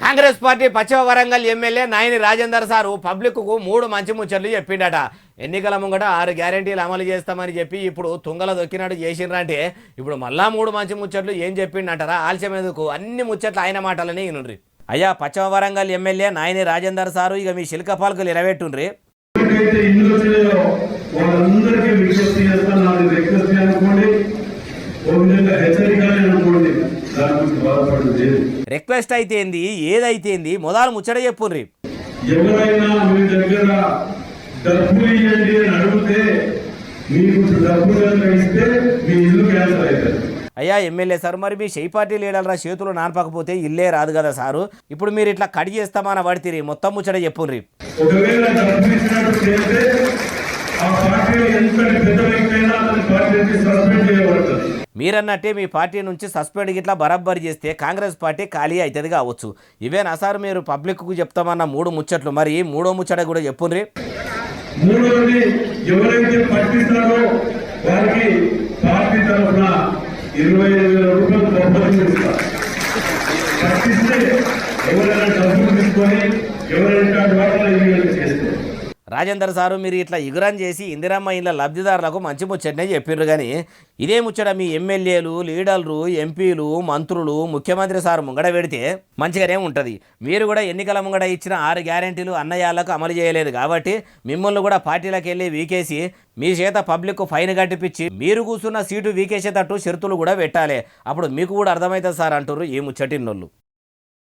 Congress party పశ్చిమ Warangal MLA Nayini Rajender sir పబ్లిక్కు మూడు మంచి ముచ్చట్లు చెప్పిండట ఎన్నికల ముంగట ఆరు గ్యారెంటీలు అమలు చేస్తామని చెప్పి ఇప్పుడు తుంగల దొక్కినట్టు చేసిండ్రంటే ఇప్పుడు మళ్ళా మూడు మంచి ముచ్చట్లు ఏం చెప్పిండంటారా? ఆలస్యం ఎందుకు? అన్ని ముచ్చట్లు ఆయన మాటలని ఇనుండ్రి అయ్యా పశ్చిమ వరంగల్ ఎమ్మెల్యే నాయని రాజేందర్ సారు ఇక మీ శిల్క పాలకులు నిలబెట్టుండ్రి వాళ్ళందరికీ విజ్ఞప్తి బాధపడదు లేదు. రిక్వెస్ట్ అయితేంది ఏదైతేంది మొదలు ముచ్చట చెప్పుండ్రి ఎవరైనా మీ దగ్గర డబ్బులు ఇవ్వండి అని అడిగితే మీకు డబ్బులు ఇస్తే మీ ఇల్లు క్యాన్సల్ అవుతుంది. అయ్యా ఎమ్మెల్యే సార్ మరి మీ షెయి పార్టీ లీడర్ల చేతులు నానపకపోతే ఇల్లే రాదు కదా సారు. ఇప్పుడు మీరు ఇట్లా కడి చేస్తామని పడితే మొత్తం ముచ్చట చెప్పుండ్రి ఒకవేళ డబ్బులు ఇచ్చినట్టు చేస్తే ఆ పార్టీలో ఎంతటి మీరన్నట్టే మీ పార్టీ నుంచి సస్పెండ్ గిట్లా బరాబర్ చేస్తే కాంగ్రెస్ పార్టీ ఖాళీ అవుతుంది కావచ్చు. ఇవేనా సార్ మీరు పబ్లిక్కు చెప్తామన్న మూడు ముచ్చట్లు? మరి మూడో ముచ్చట కూడా చెప్పుండ్రి. మూడవది ఎవరైతే పట్టిస్తారో వారికి పార్టీ తరఫున ఇరవై ఐదు వేల రూపాయలు బహుమతి పట్టిస్తే ఎవరైనా డబ్బులు తీసుకొని ఎవరైనా వాటిలో ఇల్లు చేస్తే రాజేందర్ సారు మీరు ఇట్లా ఇగురం చేసి ఇందిరమ్మ ఇళ్ళ లబ్ధిదారులకు మంచి ముచ్చటనే చెప్పిర్రు కానీ ఇదే ముచ్చట మీ ఎమ్మెల్యేలు లీడర్లు ఎంపీలు మంత్రులు ముఖ్యమంత్రి సార్ ముంగడ పెడితే మంచిగానే ఉంటుంది. మీరు కూడా ఎన్నికల ముంగడ ఇచ్చిన ఆరు గ్యారెంటీలు అన్నయాలకు అమలు చేయలేదు కాబట్టి మిమ్మల్ని కూడా పార్టీలకు వెళ్ళి వీకేసి మీ చేత పబ్లిక్ ఫైన్ కట్టిపించి మీరు కూర్చున్న సీటు వీకేసేటట్టు షరతులు కూడా పెట్టాలి. అప్పుడు మీకు కూడా అర్థమవుతుంది సార్ అంటారు ఈ ముచ్చటిన్నోళ్ళు.